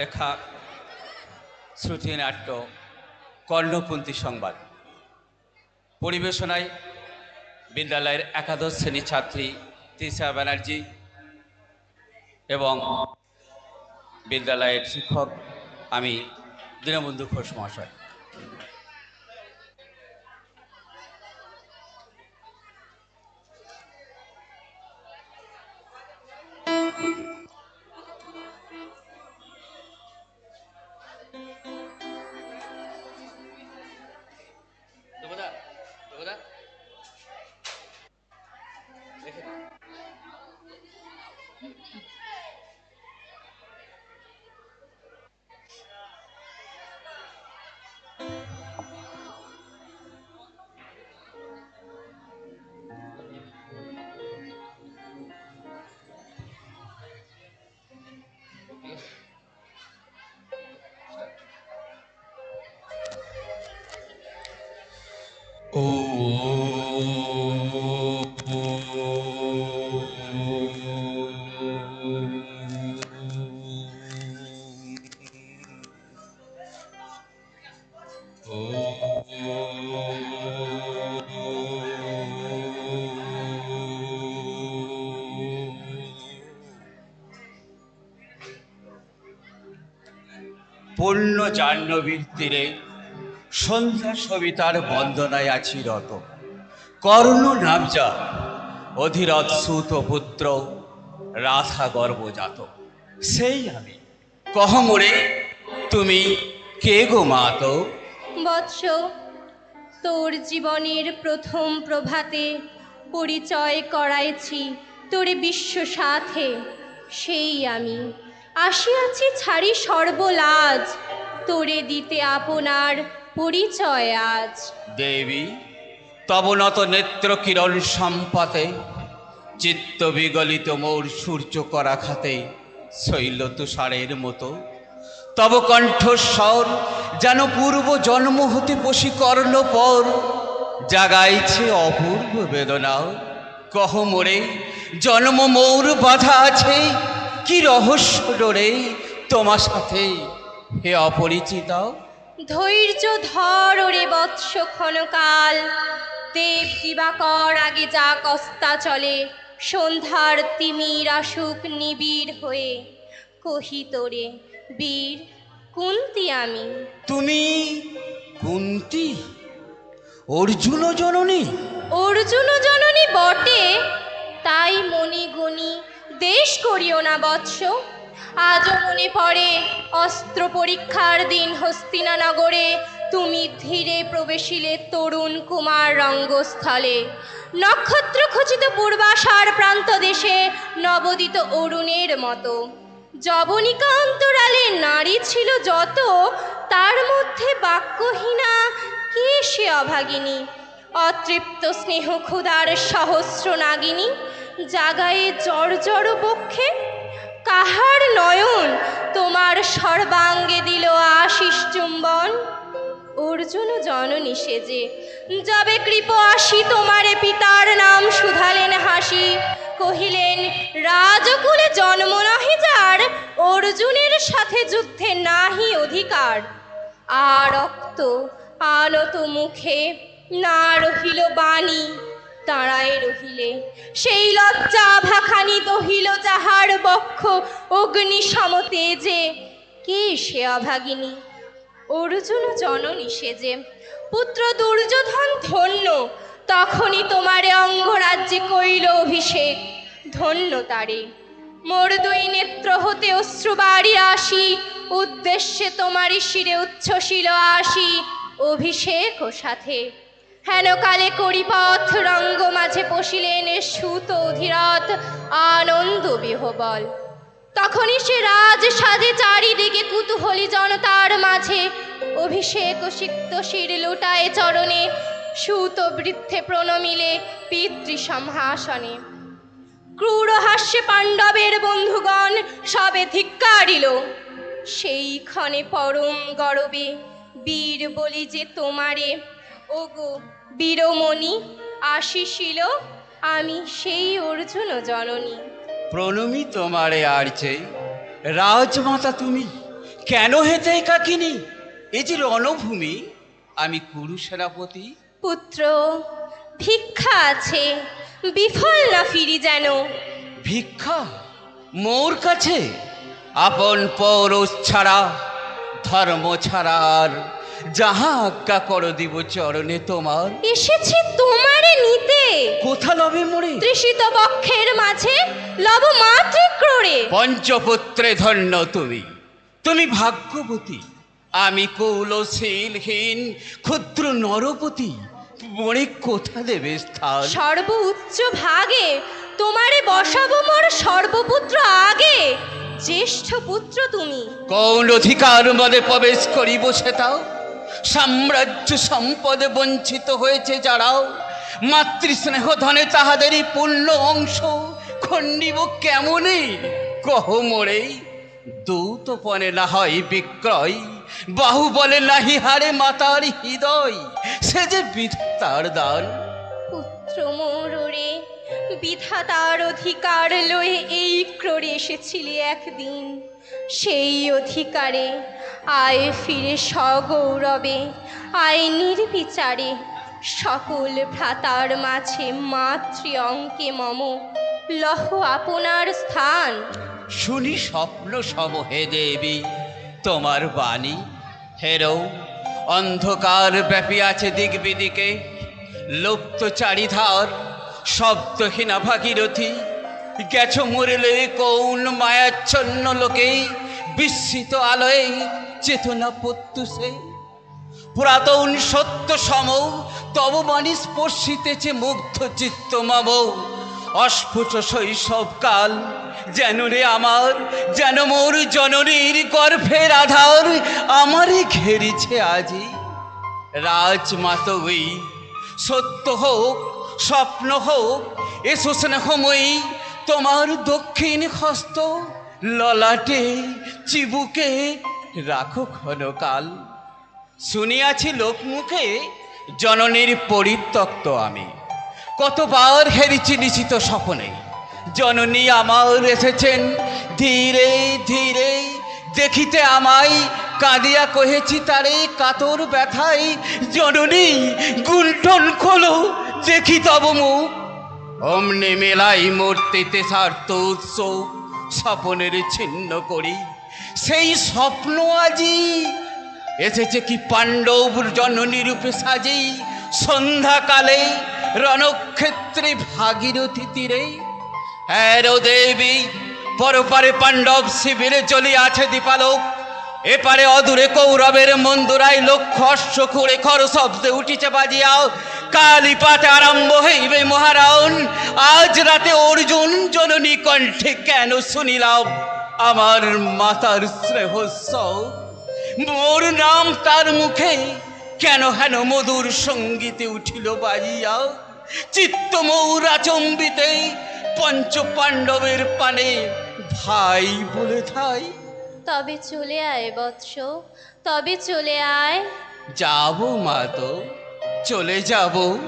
লেখা, শ্রুতি নাট্য কর্ণপন্থী সংবাদ। পরিবেশনায় বিদ্যালয়ের একাদশ শ্রেণির ছাত্রী তৃষা ব্যানার্জি এবং বিদ্যালয়ের শিক্ষক আমি দীনবন্ধু ঘোষ মহাশয়। পূর্ণ জাহ্নবীর তীরে সন্ধ্যা সবিতার বন্দনায় আছি রত। কর্ণ নাবজা অধীরথ সুত পুত্র, রাধা গর্ভজাত সেই আমি। কহ তুমি কে গো মাতো বৎস, তোর জীবনের প্রথম প্রভাতে পরিচয় করাইছি তোর বিশ্ব সাথে। সেই আমি। আসিয়াছি ছাড়ি সর্বলাজ, তোরে দিতে আপনার পরিচয় আজ। দেবী, তব নত নেত্র কিরণ সম্পাতে, চিত্ত বিগলিত মোর সূর্য করা খাতে শৈল তুষারের মতো। তব কণ্ঠস্বর, যেন পূর্ব জন্ম হতে বশীকর্ণ পর, জাগাইছে অপূর্ব বেদনাও কহ মোরে, জন্ম মৌর বাধা আছে, কি রহস্য ডোরে তোমার সাথে হে অপরিচিতা? ধৈর্য ধর ওরে বৎস ক্ষণকাল। দেব দিবাকর আগে যা কস্তা চলে। সন্ধ্যার তিমির আসুক নিবিড় হয়ে। কহি তোরে বীর কুন্তি আমি। তুমি কুন্তি? অর্জুন জননী? অর্জুন জননী বটে। তাই মনি গুণী দেশ করিও না বৎস। আজও মনে পড়ে অস্ত্র পরীক্ষার দিন হস্তিনানগরে তুমি ধীরে প্রবেশিলে তরুণ কুমার রঙ্গস্থলে। নক্ষত্র খচিত পূর্বাশার প্রান্ত দেশে নবদিত অরুণের মতো। যবনিকা অন্তরালে নারী ছিল যত, তার মধ্যে বাক্যহীনা কে সে অভাগিনী? অতৃপ্ত স্নেহ ক্ষুধার সহস্র নাগিনী, জাগায়ে জড় বক্ষে কাহার নয়ন? তোমার সর্বাঙ্গে দিল আশিস চুম্বন। অর্জুন জননী সেজে, যাবে কৃপ আসি তোমারে পিতার নাম শুধালেন হাসি। কহিলেন, রাজকুলে জন্ম নহে যার, অর্জুনের সাথে যুদ্ধে নাহি অধিকার। আর রক্ত আনত মুখে, না রহিল বাণী। রহিলে সেই লজ্জা ভাখানি দহিল যাহার বক্ষ অগ্নি সমতে যে, কে সে অভাগিনী? অর্জুন জননী সেজে পুত্র দুর্যোধন ধন্য, তখনই তোমারে অঙ্গরাজ্যে কইল অভিষেক, ধন্য তারে। মোর দুই নেত্র হতে অশ্রুবাড়ি আসি, উদ্দেশ্যে তোমারই শিরে উচ্ছ্বসিল আসি, অভিষেক ও সাথে। হেন কালে করিপথ রঙ্গ মাঝে পশিলেন সুত অধিরথ আনন্দ বিহবল। তখনই সে রাজ সাজে চারিদিকে কুতূহলী জনতার মাঝে অভিষেক সিক্ত শির লুটায় চরণে সুত বৃদ্ধে প্রণমিলে পিতৃ সম্ভাষণে ক্রূর হাস্যে পাণ্ডবের বন্ধুগণ সবে ধিক্কারিল সেই ক্ষণে পরম গরবে বীর বলি যে তোমারে ওগো বীরমণি আসিছিল আমি সেই অর্জুন জননী। প্রণমী তোমারে আর আরছে রাজমাতা তুমি কেন হেতে কাকিনি এই যে রণভূমি আমি কুরু সেনাপতি পুত্র ভিক্ষা আছে বিফল না ফিরি যেন? ভিক্ষা? মোর কাছে? আপন পৌরষ ছাড়া ধর্ম ছাড়ার যাহা আজ্ঞা কর দিব চরণে তোমার। এসেছি তোমারে নিতে। কোথা লবে মোরে? তৃষিত বক্ষের মাঝে লব মাতৃক্রোড়ে। পঞ্চপুত্রে ধন্য তুমি। তুমি ভাগ্যবতী। আমি কৌলশীলহীন ক্ষুদ্র নরপতি। মনে কোথা দেবে স্থান? সর্ব উচ্চ ভাগে তোমারে বসাবো মোর সর্বপুত্র আগে। জ্যেষ্ঠ পুত্র তুমি। কোন অধিকার মদে প্রবেশ করিব সেটাও? সাম্রাজ্য সম্পদে বঞ্চিত হয়েছে যারাও। মাতৃস্নেহ ধনে তাহাদেরই পূর্ণ অংশ। খণ্ডিব কেমনে? কহ মোরে দৌতপনে না হয় বিক্রয়। বাহু বলে নাহি হারে মাতার হৃদয়। সে যে বিধাতার দান। পুত্র মোরে বিধাতার অধিকার লয়ে এই ক্রোড়ে এসেছিলি একদিন। সেই অধিকারে আয় ফিরে সগৌরবে, আয় নির্বিচারে। সকল ভ্রাতার মাঝে মাতৃ অঙ্কে মম। লহ আপনার স্থান। শুনি স্বপ্ন সব হে দেবী, তোমার বাণী। হেরৌ, অন্ধকার ব্যাপী আছে দিক বিদিকে লুপ্ত চারিধার শব্দহীনা ভাগীরথী। গেছো মরেলে কোন মায়াচ্ছন্ন লোকে, বিস্মিত আলোয় চেতনা প্রত্যুষে। পুরাতন সত্য সম, তব বাণী স্পর্শিতেছে মুগ্ধ চিত্ত মাম। অস্ফুট শৈশব কাল, যেন রে আমার, যেন মোর জননীর গর্ভের আধার আমারই ঘেরিছে আজি। রাজমাতই সত্য হোক, স্বপ্ন হোক এসো স্নেহময়ী তোমার দক্ষিণ হস্ত ললাটে চিবুকে রাখো ক্ষণকাল। শুনিয়াছি লোকমুখে জননীর পরিত্যক্ত আমি। কতবার হেরিছি নিশ্চিত স্বপনে। জননী আমার এসেছেন, ধীরে ধীরে দেখিতে আমায় কাঁদিয়া কহেছি, তারে কাতর ব্যথায় জননী গুণ্ঠন খোলো, দেখি তব মুখ অমনি মেলাই মূর্তিতে সার্থ উৎসব, স্বপনের ছিন্ন করি। সেই স্বপ্ন আজি এসেছে কি পাণ্ডব জননী রূপে সাজেই সন্ধ্যাকালে রণক্ষেত্রে ভাগীরথী তীরে। হ্যারো দেবী, পরপারে পাণ্ডব শিবিরে চলি আছে দীপালোক। এপারে অদূরে কৌরবের মন্দুরায় লক্ষ্য অশ্ব খুঁড়ে খর শব্দে উঠিছে বাজিয়াও। কালীপাতে আরম্ভ হইবে মহারাউন। আজ রাতে অর্জুন জননী কণ্ঠে কেন শুনিলাম? আমার মাতার স্নেহস্ব মোর নাম তার মুখে কেন হেন মধুর সঙ্গীতে উঠিল বাজিয়া? চিত্ত মৌরা চম্বিতে পঞ্চ পাণ্ডবের পানে ভাই বলে থাই তবে চলে আয় বৎস তবে চলে আয়। যাব মা তো। চলে যাব।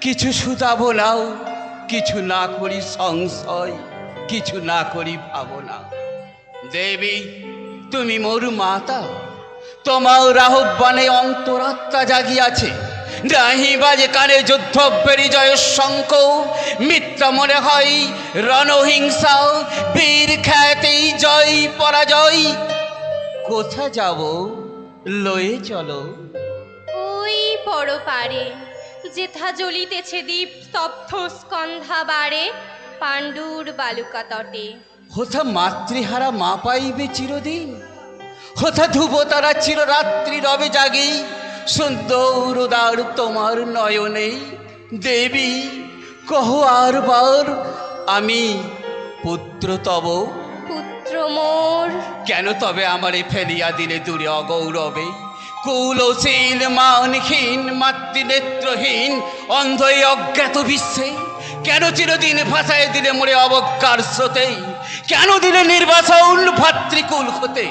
কিছু শুধাবো নাও, কিছু না করি সংশয়, কিছু না করি ভাবনা। দেবী, তুমি মোর মাতা তোমার আহ্বানে অন্তরাত্মা জাগিয়াছে। নাহি বাজে কানে যুদ্ধ জয়ের শঙ্ক মিত্র মনে হয় রণহিংসা বীর খ্যাতি জয়, পরাজয়। কোথা যাব? লয়ে চলো। পর পারে। যেথা জ্বলিতেছে দীপ স্তব্ধ স্কন্ধা বারে পাণ্ডুর বালুকা তটে হোথা মাতৃহারা মা পাইবে চিরদিন। হোথা ধ্রুব তারা চিররাত্রি রবে জাগি। সুন্দর উদার তোমার নয়নে দেবী কহ আর বার আমি পুত্র তব। পুত্র মোর। কেন তবে আমারে ফেলিয়া দিলে দূরে অগৌরবে? কুলশীল, মানহীন, মাতৃনেত্রহীন অন্ধ এই অজ্ঞাত বিশ্বে। কেন চিরদিন ভাষায় দিলে মোরে অবজ্ঞার স্রোতে? কেন দিলে নির্বাসন ভাতৃকুল হতে?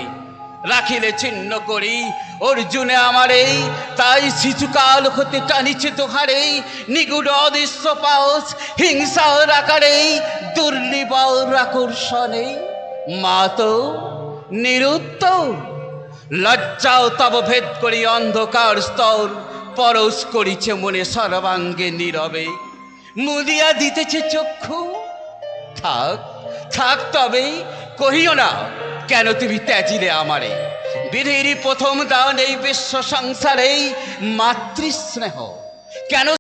রাখিলে ছিন্ন করি, অর্জুনে আমারে, তাই শিশুকাল হতে টানিছে তোহারে। নিগুড় অদৃশ্য পাওস, হিংসার আকারে দুর্নিবার আকর্ষণে। মা তো নিরুত্তর। লজ্জাও তব ভেদ করি অন্ধকার স্তর, পরশ করিছে মনে সর্বাঙ্গে নীরবে। মুদিয়া দিতেছে চক্ষু। থাক থাক তবে, কহিও না, কেন তুমি ত্যাজিলে আমারে? বিধির প্রথম দান এই বিশ্ব সংসারেই মাতৃস্নেহ। কেন